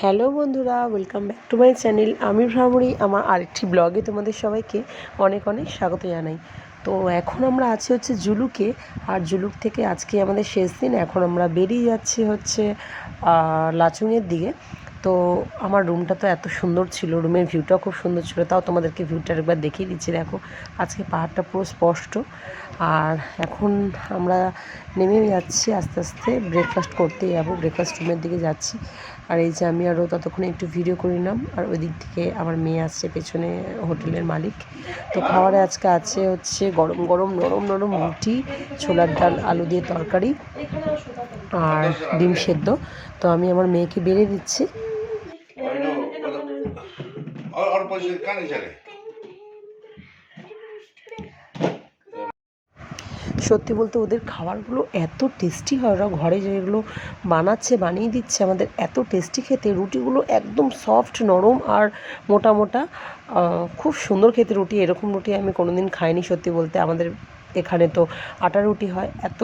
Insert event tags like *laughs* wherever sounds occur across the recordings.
Hello বন্ধুরা welcome back to my channel আমি ভ্রামরি, আমার আরেকটি ব্লগে তোমাদের সবাইকে অনেক অনেক স্বাগত জানাই। তো এখন আমরা আছি হচ্ছে জুলুকে, আর জুলুক থেকে আজকে আমাদের শেষ দিন। এখন আমরা বেরিয়ে যাচ্ছি হচ্ছে লাচুংয়ের দিকে। তো আমার রুমটা তো এত সুন্দর ছিল রুমের ভিউটাও খুব সুন্দর ছিল, তাও তোমাদেরকে ভিউটা একবার দেখিয়ে দিচ্ছি। দেখো, আজকে পাহাড়টা পুরো স্পষ্ট। আর এখন আমরা নেমে যাচ্ছি, আস্তে আস্তে ব্রেকফাস্ট করতে যাব ব্রেকফাস্ট রুমের দিকে যাচ্ছি। আর এই যে আমি আরও ততক্ষণে একটু ভিডিও করে নিলাম, আর ওই দিক থেকে আমার মেয়ে আসছে পেছনে হোটেলের মালিক। তো খাবারে আজকে আছে হচ্ছে গরম গরম নরম নরম রুটি, ছোলার ডাল, আলু দিয়ে তরকারি আর ডিম সেদ্ধ। তো আমি আমার মেয়েকে বেড়ে দিচ্ছি। সত্যি বলতে ওদের খাবারগুলো এত টেস্টি হয় ওরা ঘরে যেগুলো বানাচ্ছে, বানিয়ে দিচ্ছে, আমাদের এত টেস্টি খেতে। রুটিগুলো একদম সফট নরম আর মোটা মোটা। খুব সুন্দর খেতে রুটি, এরকম রুটি আমি কোনোদিন খাইনি সত্যি বলতে। আমাদের এখানে তো আটা রুটি হয়, এত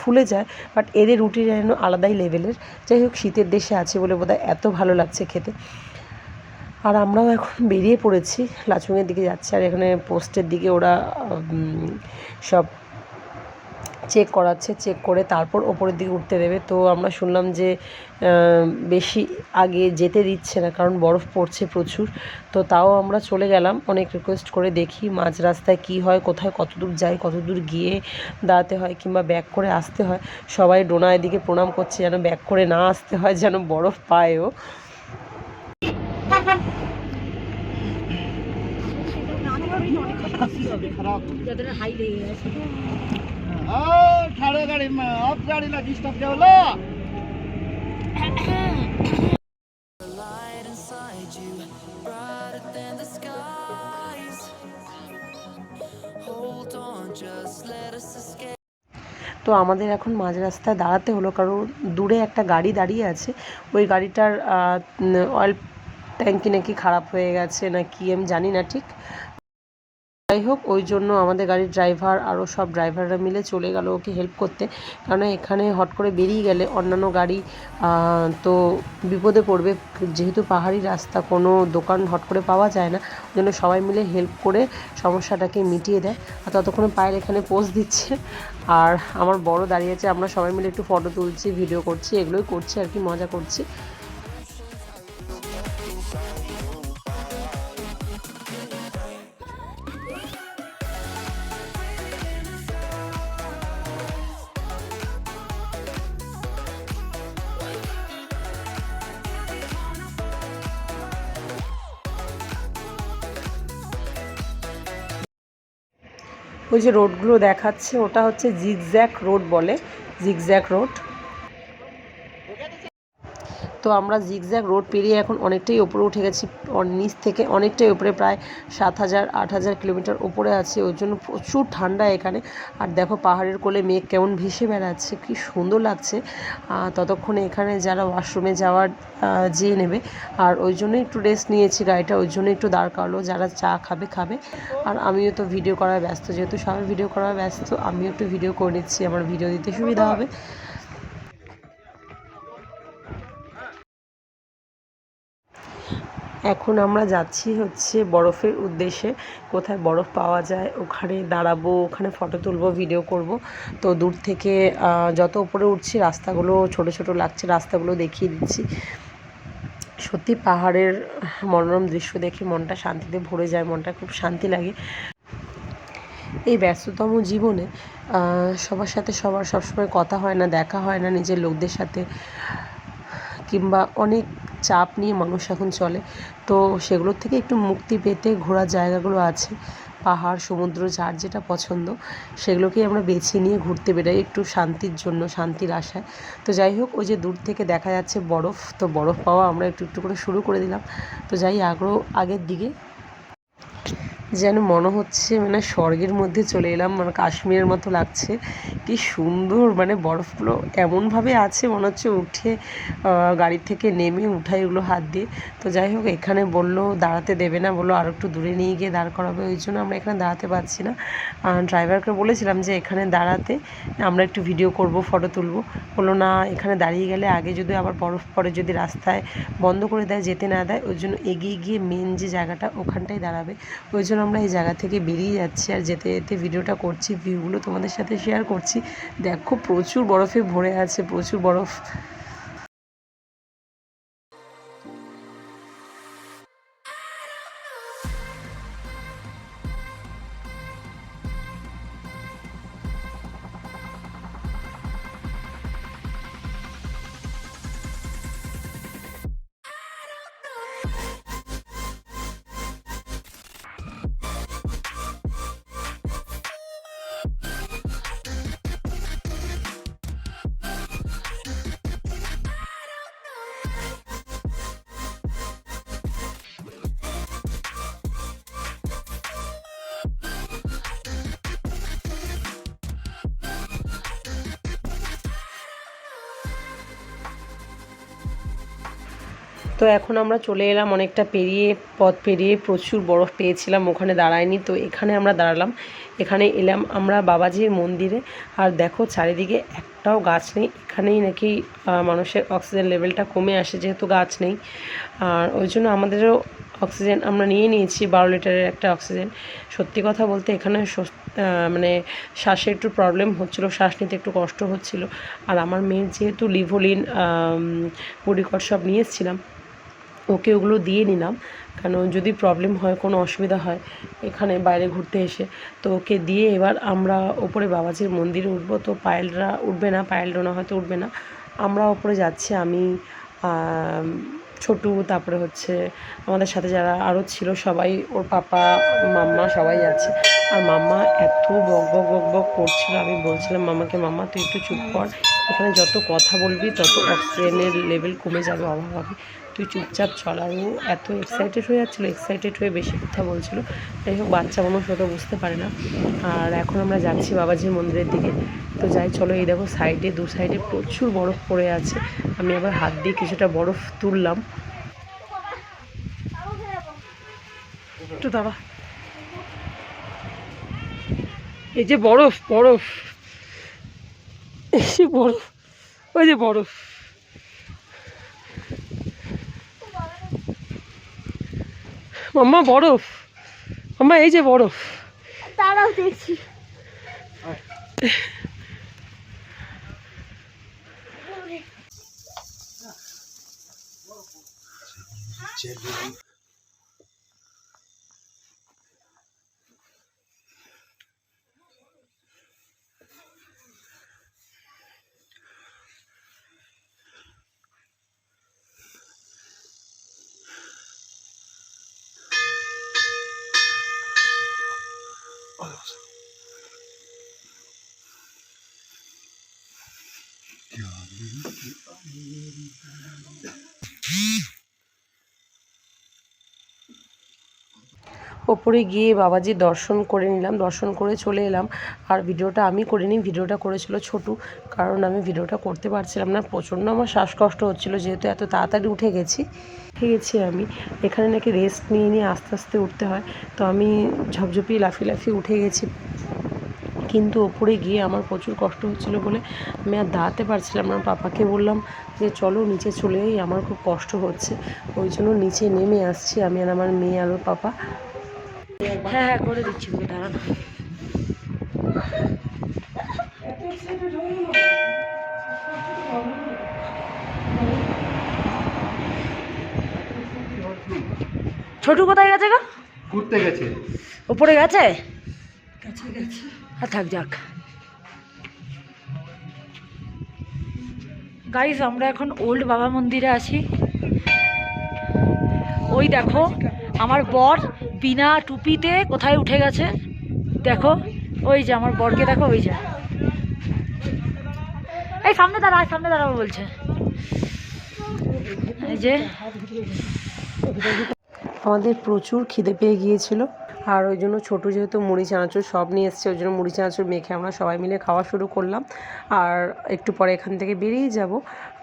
ফুলে যায় বাট এদের রুটি যেন আলাদাই লেভেলের যাই হোক, শীতের দেশে আছে বলে বোধহয় এত ভালো লাগছে খেতে। আর আমরাও এখন বেরিয়ে পড়েছি, লাচুংয়ের দিকে যাচ্ছি। আর এখানে পোস্টের দিকে ওরা সব চেক করাচ্ছে চেক করে তারপর ওপরের দিকে উঠতে দেবে। তো আমরা শুনলাম যে বেশি আগে যেতে দিচ্ছে না কারণ বরফ পড়ছে প্রচুর। তো তাও আমরা চলে গেলাম অনেক রিকোয়েস্ট করে দেখি মাঝ রাস্তায় কি হয় কোথায় কত দূর কতদূর কত দূর গিয়ে দাঁড়াতে হয় কিংবা ব্যাক করে আসতে হয়। সবাই ডোনা এদিকে প্রণাম করছে যেন ব্যাক করে না আসতে হয় যেন বরফ পায়ও। *laughs* যাদের হাই লেগে গেছে। डिस्टर्ब ठेवलं light inside you, brighter than the skies. Hold on, just let us escape. তো আমাদের এখন মাঝ রাস্তায় দাঁড়াতে হলো কারণ দূরে একটা গাড়ি দাঁড়িয়ে আছে ওই গাড়িটার অয়েল ট্যাঙ্কি নাকি খারাপ হয়ে গেছে না কি আমি জানি না ঠিক যাই হোক, ওই জন্য আমাদের গাড়ির ড্রাইভার আরও সব ড্রাইভাররা মিলে চলে গেল ওকে হেল্প করতে। কারণ এখানে হট করে বেরিয়ে গেলে অন্যান্য গাড়ি তো বিপদে পড়বে। যেহেতু পাহাড়ি রাস্তা, কোনো দোকান হট করে পাওয়া যায় না, ওই জন্য সবাই মিলে হেল্প করে সমস্যাটাকে মিটিয়ে দেয়। আর ততক্ষণে পায়ের এখানে পোজ দিচ্ছে। আর আমার বড় দাঁড়িয়ে আছে, আমরা সবাই মিলে একটু ফটো তুলছি ভিডিও করছি, এগুলোই করছি আর কি, মজা করছি। ওই যে রোডগুলো দেখাচ্ছে ওটা হচ্ছে জিগজ্যাক রোড বলে জিগজ্যাক রোড। তো আমরা জিগজ্যাগ রোড পেরিয়ে এখন অনেকটাই উপরে উঠে গেছি। নিচ থেকে অনেকটাই উপরে, প্রায় সাত হাজার, আট হাজার কিলোমিটার উপরে আছে। ওই জন্য প্রচুর ঠান্ডা এখানে। আর দেখো পাহাড়ের কোলে মেঘ কেমন ভেসে বেড়াচ্ছে, কি সুন্দর লাগছে। ততক্ষণে এখানে যারা ওয়াশরুমে যাওয়ার যেয়ে নেবে। আর ওই জন্য একটু রেস্ট নিয়েছি গাড়িটা, ওই জন্য একটু দাঁড় করালো। যারা চা খাবে খাবে। আর আমিও তো ভিডিও করার ব্যস্ত। যেহেতু সবাই ভিডিও করার ব্যস্ত, আমিও একটু ভিডিও করে নিচ্ছি। আমার ভিডিও দিতে সুবিধা হবে। এখন আমরা যাচ্ছি হচ্ছে বরফের উদ্দেশ্যে, কোথায় বরফ পাওয়া যায়, ওখানে দাঁড়াবো, ওখানে ফটো তুলবো ভিডিও করব। তো দূর থেকে যত উপরে উঠছি, রাস্তাগুলো ছোট ছোট লাগছে, রাস্তাগুলো দেখিয়ে দিচ্ছি। সত্যি পাহাড়ের মনোরম দৃশ্য দেখে মনটা শান্তিতে ভরে যায়, মনটা খুব শান্তি লাগে। এই ব্যস্ততম জীবনে সবার সাথে সবার সবসময় কথা হয় না, দেখা হয় না, নিজের লোকদের সাথে, কিংবা অনেক চাপ নিয়ে মানুষ এখন চলে। তো সেগুলোর থেকে একটু মুক্তি পেতে ঘোরার জায়গাগুলো আছে। পাহাড়, সমুদ্র, যার যেটা পছন্দ, সেগুলোকেই আমরা বেছে নিয়ে ঘুরতে বেরোই একটু শান্তির জন্য, শান্তির আশায়। তো যাই হোক, ওই যে দূর থেকে দেখা যাচ্ছে বরফ, তো বরফ পাওয়া আমরা একটু একটু করে শুরু করে দিলাম। তো যাই, আগ্রহ আগের দিকে। যেন মনে হচ্ছে মানে স্বর্গের মধ্যে চলে এলাম মানে কাশ্মীরের মতো লাগছে। কি সুন্দর মানে বরফগুলো এমনভাবে আছে মনে হচ্ছে উঠে গাড়ি থেকে নেমে উঠাই ওগুলো হাত দিয়ে। তো যাই হোক, এখানে বলল, দাঁড়াতে দেবে না, বলল আর একটু দূরে নিয়ে গিয়ে দাঁড় করাবে, ওই জন্য আমরা এখানে দাঁড়াতে পারছি না। ড্রাইভারকে বলেছিলাম যে এখানে দাঁড়াতে আমরা একটু ভিডিও করব ফটো তুলব। বলল, না, এখানে দাঁড়িয়ে গেলে আগে যদি আবার বরফ পড়ে, যদি রাস্তায় বন্ধ করে দেয়, যেতে না দেয়, ওই জন্য এগিয়ে গিয়ে মেন যে জায়গাটা, ওখানটাই দাঁড়াবে। ওই জন্য আমরা এই জায়গা থেকে বেরিয়ে যাচ্ছি আর যেতে যেতে ভিডিওটা করছি ভিউগুলো তোমাদের সাথে শেয়ার করছি। দেখো প্রচুর বরফে ভরে আছে, প্রচুর বরফ তো এখন আমরা চলে এলাম অনেকটা পেরিয়ে, পথ পেরিয়ে প্রচুর বরফ পেয়েছিলাম, ওখানে দাঁড়ায়নি, তো এখানে আমরা দাঁড়ালাম। এখানে এলাম আমরা বাবাজির মন্দিরে, আর দেখো চারিদিকে একটাও গাছ নেই, এখানেই নাকি মানুষের অক্সিজেন লেভেলটা কমে আসে যেহেতু গাছ নেই। আর ওই জন্য আমাদেরও অক্সিজেন আমরা নিয়ে নিয়েছি, বারো লিটারের একটা অক্সিজেন। সত্যি কথা বলতে এখানে মানে শ্বাসে একটু প্রবলেম হচ্ছিল, শ্বাস নিতে একটু কষ্ট হচ্ছিল। আর আমার মেয়ের যেহেতু লিভোলিন পরিকর সব নিয়ে এসেছিলাম ওকে ওগুলো দিয়ে নিলাম। কেন যদি প্রবলেম হয়, কোনো অসুবিধা হয়, এখানে বাইরে ঘুরতে এসে। তো ওকে দিয়ে এবার আমরা ওপরে বাবাজির মন্দিরে উঠবো। তো পায়েলরা উঠবে না পায়েলডোনা হয়তো উঠবে না। আমরা ওপরে যাচ্ছি, আমি ছোটু, তারপরে হচ্ছে আমাদের সাথে যারা আরও ছিল, সবাই, ওর পাপা, মাম্মা সবাই যাচ্ছে। আর মাম্মা এত বক বক বক বক করছিল। আমি বলছিলাম, মামাকে মাম্মা তুই একটু চুপ কর। এখানে যত কথা বলবি, তত অক্সিজেনের লেভেল কমে যাবে অভাব হবে তুই চুপচাপ চল। আর ও এত এক্সাইটেড হয়ে যাচ্ছিল এক্সাইটেড হয়ে বেশি কথা বলছিল। যাই হোক, বাচ্চা মানুষ ওটা বুঝতে পারে না। আর এখন আমরা যাচ্ছি বাবাজির মন্দিরের দিকে। তো যাই, চলো এই দেখো সাইডে দু সাইডে প্রচুর বরফ পড়ে আছে। আমি আবার হাত দিয়ে কিছুটা বরফ তুললাম। একটু দাঁড়া। এই যে বরফ বরফ। এই যে বরফ ওই যে বরফ। মাম্মা বরফ। মাম্মা এই যে বরফ। তারাও দেখছি। Oh, Dios mío. ওপরে গিয়ে বাবাজির দর্শন করে নিলাম, দর্শন করে চলে এলাম। আর ভিডিওটা আমি করিনি, ভিডিওটা করেছিল ছোটু। কারণ আমি ভিডিওটা করতে পারছিলাম না, প্রচণ্ড আমার শ্বাসকষ্ট হচ্ছিল, যেহেতু এত তাড়াতাড়ি উঠে গেছি। উঠে গেছি আমি। এখানে নাকি রেস্ট নিয়ে নিয়ে আস্তে আস্তে উঠতে হয়। তো আমি ঝপঝপিয়ে লাফিয়ে লাফিয়ে উঠে গেছি। কিন্তু ওপরে গিয়ে আমার প্রচুর কষ্ট হচ্ছিল বলে আমি আর দাঁড়াতে পারছিলাম না। পাপাকে বললাম যে, চলো নিচে চলে আমার খুব কষ্ট হচ্ছে। ওই জন্য নিচে নেমে আসছি আমি আর আমার মেয়ে আর হ্যাঁ হ্যাঁ করে দিচ্ছি তোকে দাঁড়ানো ছোটু কোথায় গেছে গো? ঘুরতে গেছে। উপরে গেছে? আর থাক যাক। গাইস আমরা এখন ওল্ড বাবা মন্দিরে আছি। ওই দেখো আমার বর বিনা টুপিতে কোথায় উঠে গেছে? দেখো, ওই যে আমার বরকে, দেখো, ওই যে। এই, সামনে দাঁড়া সামনে দাঁড়াবো বলছে। এই যে। আমাদের প্রচুর খিদে পেয়ে গিয়েছিল। আর ওই জন্য ছোটো যেহেতু মুড়ি, চানাচুর সব নিয়ে এসছে, ওই জন্য মুড়ি, চানাচুর মেখে আমরা সবাই মিলে খাওয়া শুরু করলাম। আর একটু পরে এখান থেকে বেরিয়ে যাব,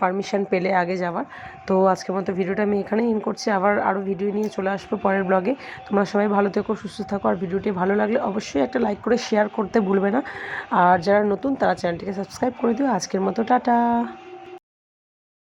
পারমিশন পেলে আগে যাওয়ার। তো আজকের মতো ভিডিওটা আমি এখানেই ইন করছি। আবার আরও ভিডিও নিয়ে চলে আসব পরের ব্লগে তোমরা সবাই ভালো থেকো, সুস্থ থাকো। আর ভিডিওটি ভালো লাগলে অবশ্যই একটা লাইক করে শেয়ার করতে ভুলবে না। আর যারা নতুন, তারা চ্যানেলটিকে সাবস্ক্রাইব করে দিও। আজকের মতো, টাটা!